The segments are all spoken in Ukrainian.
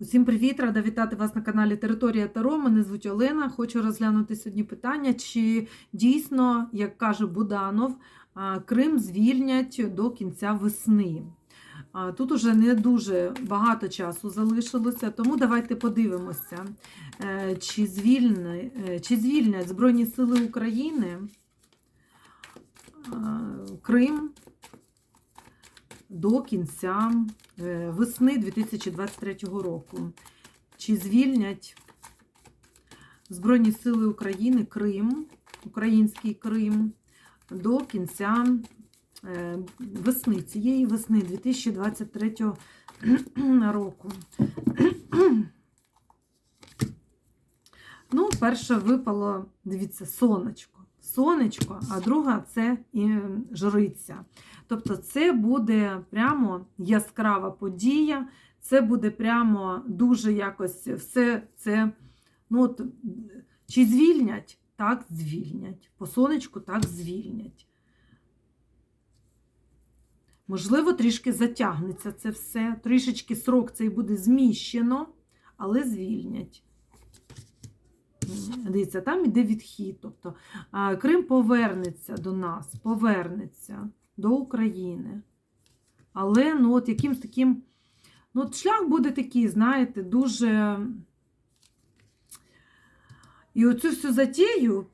Усім привіт! Рада вітати вас на каналі Територія Таро. Мене звуть Олена. Хочу розглянути сьогодні питання, чи дійсно, як каже Буданов, Крим звільнять до кінця весни. Тут уже не дуже багато часу залишилося, тому давайте подивимося, е, чи звільни- е, чи звільнять Збройні Сили України Крим до кінця е, весни 2023 року. Чи звільнять Збройні Сили України Крим, український Крим до кінця е, весни, цієї весни 2023 року. Ну, перше випало, дивіться, сонечко. Сонечко, а друга це і жриця. Тобто це буде прямо яскрава подія, це буде прямо дуже якось все це. Ну, от, Чи звільнять? Так, звільнять. По сонечку так звільнять. Можливо, трішки затягнеться це все. Трішечки срок цей буде зміщено, але звільнять. Дивіться, там іде відхід. Тобто Крим повернеться до нас, повернеться до України. Але ну, от якимсь таким, ну, от шлях буде такий, знаєте, дуже. І оцю всю затію,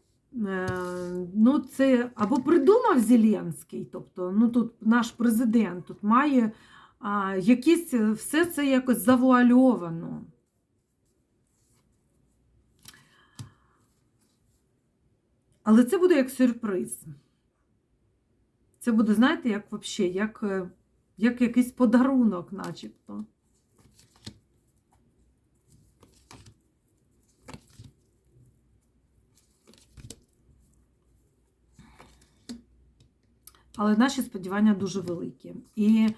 е, ну, це або придумав Зеленський, тобто, ну тут наш президент тут має а, якісь, все це якось завуальовано. Але це буде як сюрприз. Це буде, знаєте, як взагалі, як, е, як якийсь подарунок, начебто. Але наші сподівання дуже великі. І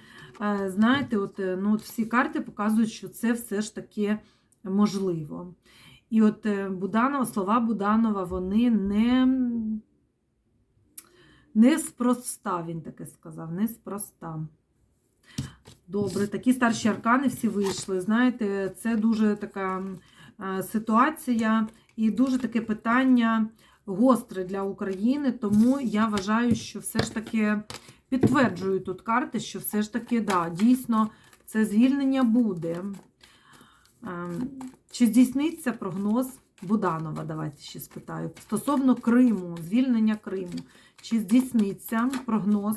е, знаєте, от, е, ну, от всі карти показують, що це все ж таки можливо. І от е, Буданова, слова Буданова, вони не неспроста, він таке сказав, неспроста. Добре, такі старші аркани всі вийшли. Знаєте, це дуже така е, ситуація і дуже таке питання гостре для України, тому я вважаю, що все ж таки підтверджую тут карти, що все ж таки, да, дійсно, це звільнення буде. Ем, Чи здійсниться прогноз Буданова? Давайте ще спитаю. Стосовно Криму, звільнення Криму. Чи здійсниться прогноз?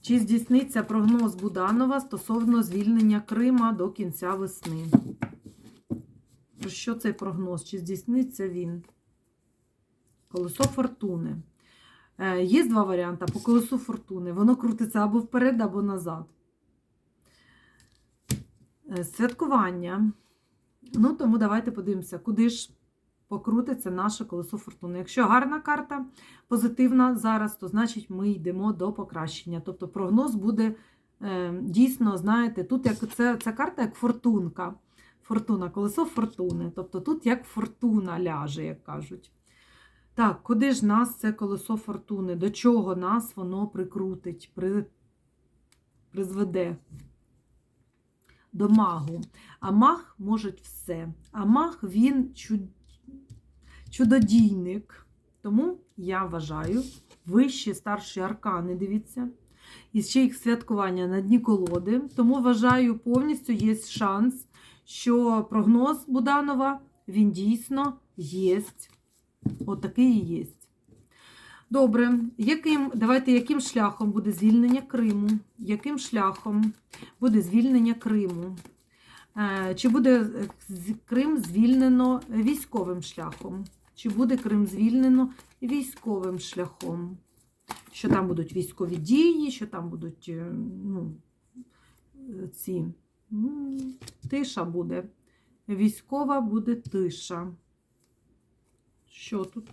Чи здійсниться прогноз Буданова стосовно звільнення Крима до кінця весни? Про що цей прогноз? Чи здійсниться він? Колесо фортуни. Е, Є два варіанти по колесу фортуни. Воно крутиться або вперед, або назад. Е, Святкування. Ну, тому давайте подивимося, куди ж покрутиться наше колесо фортуни. Якщо гарна карта позитивна зараз, то значить ми йдемо до покращення. Тобто прогноз буде е, дійсно, знаєте, тут як це, ця карта як фортунка. Фортуна, колесо фортуни. Тобто тут як фортуна ляже, як кажуть. Так, куди ж нас це колесо фортуни? До чого нас воно прикрутить, при... призведе? До магу. А маг може все. А маг він чуд... чудодійник. Тому я вважаю, вищі старші аркани, дивіться, і ще їх святкування на дні колоди. Тому вважаю, повністю є шанс, що прогноз Буданова він дійсно є. Отакий і є. Добре, яким, давайте яким шляхом буде звільнення Криму? Яким шляхом буде звільнення Криму? Е, Чи буде Крим звільнено військовим шляхом? Чи буде Крим звільнено військовим шляхом? Що там будуть військові дії, що там будуть е, ну, е, ці тиша буде. Військова буде тиша. Що тут?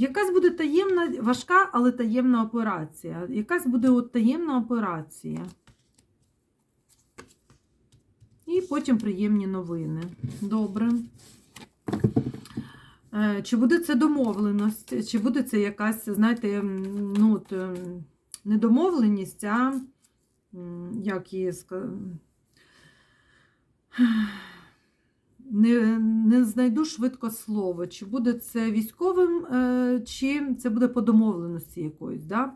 Якась буде таємна, важка, але таємна операція. Якась буде от таємна операція. І потім приємні новини. Добре. Е, Чи буде це домовленість, чи буде це якась, знаєте, ну, от, ем, недомовленість, а як її сказати. Не, не знайду швидко слово, чи буде це військовим, е, чи це буде по домовленості якоїсь. Да?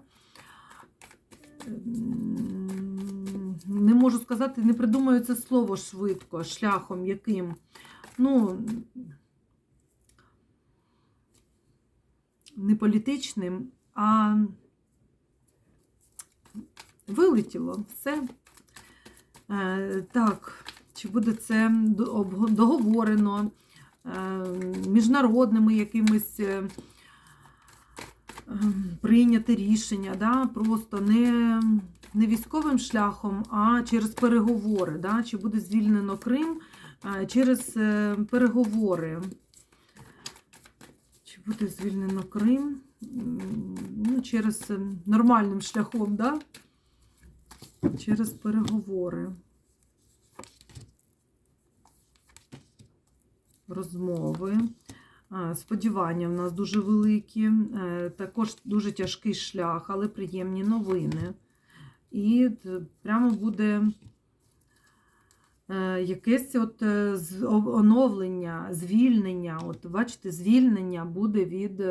Не можу сказати, не придумаю це слово швидко, шляхом яким. Ну, не політичним, а вилетіло все. Е, Так, чи буде це до- договорено міжнародними якимись е, е, прийняти рішення, да? просто не, не військовим шляхом, а через переговори. Да? Чи буде звільнено Крим е, через е, переговори. Чи буде звільнено Крим? Ну, через е, нормальним шляхом, да? через переговори. Розмови. Сподівання в нас дуже великі, е, також дуже тяжкий шлях, але приємні новини. І прямо буде е, якесь от е, оновлення, звільнення. От бачите, звільнення буде від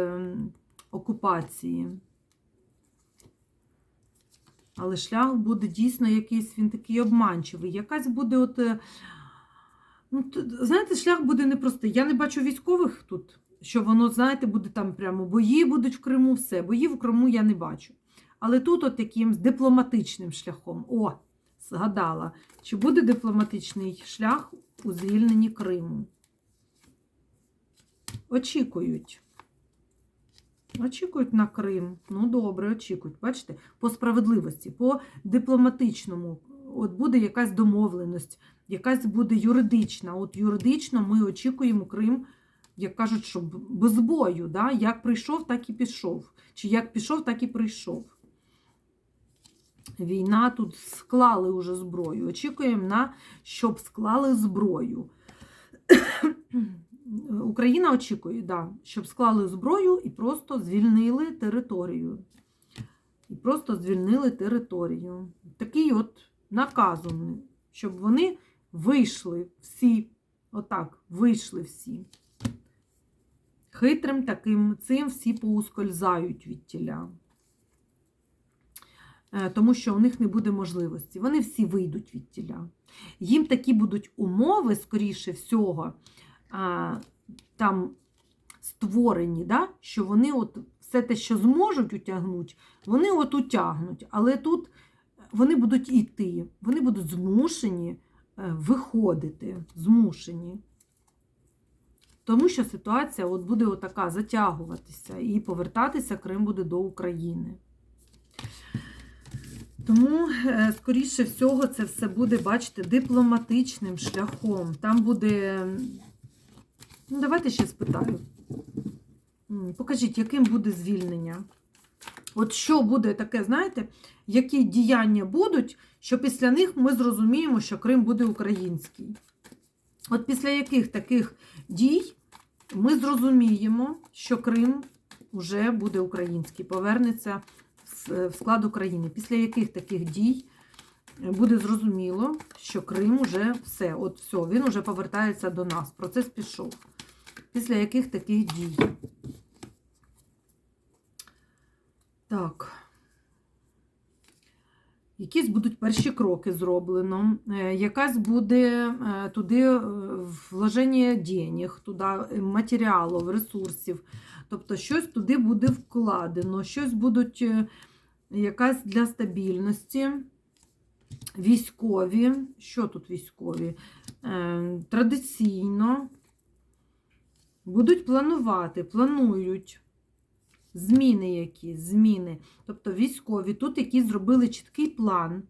окупації. Але шлях буде дійсно якийсь, він такий обманчивий. Якась буде от. Ну, знаєте, шлях буде непростий. Я не бачу військових тут, що воно, знаєте, буде там прямо бої будуть в Криму, все. Бої в Криму я не бачу. Але тут от таким дипломатичним шляхом. О, згадала. Чи буде дипломатичний шлях у звільненні Криму? Очікують. Очікують на Крим. Ну, добре, очікують. Бачите, по справедливості, по дипломатичному. От буде якась домовленість, якась буде юридична. От юридично ми очікуємо Крим, як кажуть, що без бою. Да? Як прийшов, так і пішов. Чи як пішов, так і прийшов. Війна тут склали уже зброю. Очікуємо на щоб склали зброю. Україна очікує, да, щоб склали зброю і просто звільнили територію. І просто звільнили територію. Такий от наказ, щоб вони вийшли всі. Отак, вийшли всі. Хитрим таким цим всі поускользають від тіля. Е, Тому що у них не буде можливості. Вони всі вийдуть від тіля. Їм такі будуть умови, скоріше всього, там створені, да? що вони от все те, що зможуть утягнути, вони от утягнуть. Але тут вони будуть йти, вони будуть змушені виходити, змушені. Тому що ситуація от буде отака затягуватися і повертатися Крим буде до України. Тому, е, скоріше всього, це все буде, бачите, дипломатичним шляхом. Там буде. Ну, давайте ще спитаю. Покажіть, яким буде звільнення? От що буде таке, знаєте, які діяння будуть, що після них ми зрозуміємо, що Крим буде український. От після яких таких дій ми зрозуміємо, що Крим вже буде український, повернеться в склад України. Після яких таких дій буде зрозуміло, що Крим уже все, от все, він уже повертається до нас. Процес пішов. Після яких таких дій? Так. Якісь будуть перші кроки зроблено, е, якась буде е, туди е, вложення денег, туди матеріалів, ресурсів. Тобто щось туди буде вкладено, щось будуть якась для стабільності. Військові, що тут військові? Традиційно будуть планувати, планують зміни якісь, зміни. Тобто військові тут якісь зробили чіткий план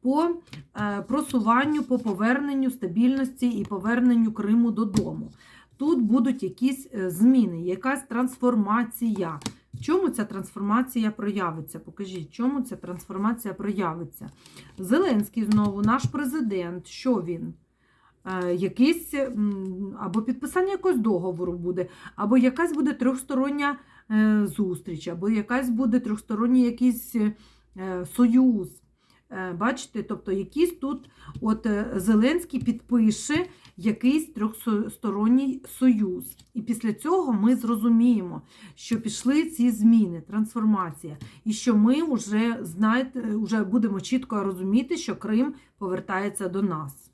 по е, просуванню, по поверненню стабільності і поверненню Криму додому. Тут будуть якісь е, зміни, якась трансформація. В чому ця трансформація проявиться? Покажіть, чому ця трансформація проявиться? Зеленський знову, наш президент, що він? Е, Якийсь або підписання якогось договору буде, або якась буде трьохстороння е, зустріч, або якась буде трьохсторонній якийсь е, союз. Бачите, тобто якийсь тут от Зеленський підпише якийсь трьохсторонній союз. І після цього ми зрозуміємо, що пішли ці зміни, трансформація, і що ми вже, знаєте, вже будемо чітко розуміти, що Крим повертається до нас.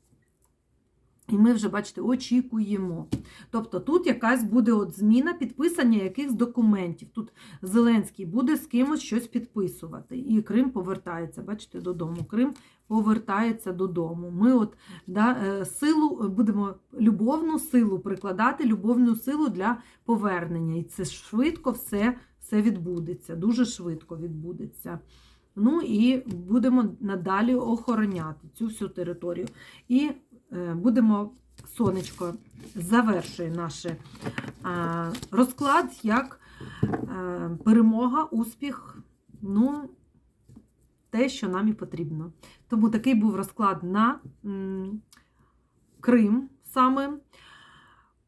І ми вже, бачите, очікуємо. Тобто тут якась буде от зміна підписання якихось документів. Тут Зеленський буде з кимось щось підписувати. І Крим повертається, бачите, додому. Крим повертається додому. Ми от да, е, силу будемо любовну силу прикладати, любовну силу для повернення. І це швидко все, все відбудеться, дуже швидко відбудеться. Ну і будемо надалі охороняти цю всю територію. І будемо, сонечко, завершує наш е, розклад як е, перемога, успіх. Ну, те, що нам і потрібно. Тому такий був розклад на Крим саме.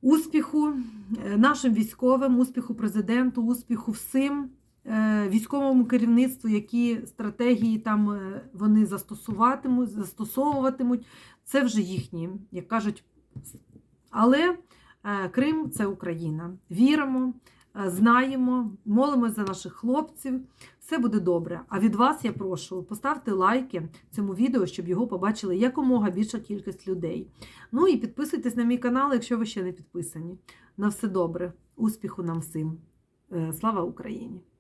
Успіху е, нашим військовим, успіху президенту, успіху всім е, військовому керівництву, які стратегії там е, вони застосуватимуть, застосовуватимуть. Це вже їхні, як кажуть. Але е, Крим це Україна. Віримо, е, знаємо, молимось за наших хлопців. Все буде добре. А від вас я прошу поставте лайки цьому відео, щоб його побачили якомога більша кількість людей. Ну і підписуйтесь на мій канал, якщо ви ще не підписані. На все добре, успіху нам всім. Е, Слава Україні!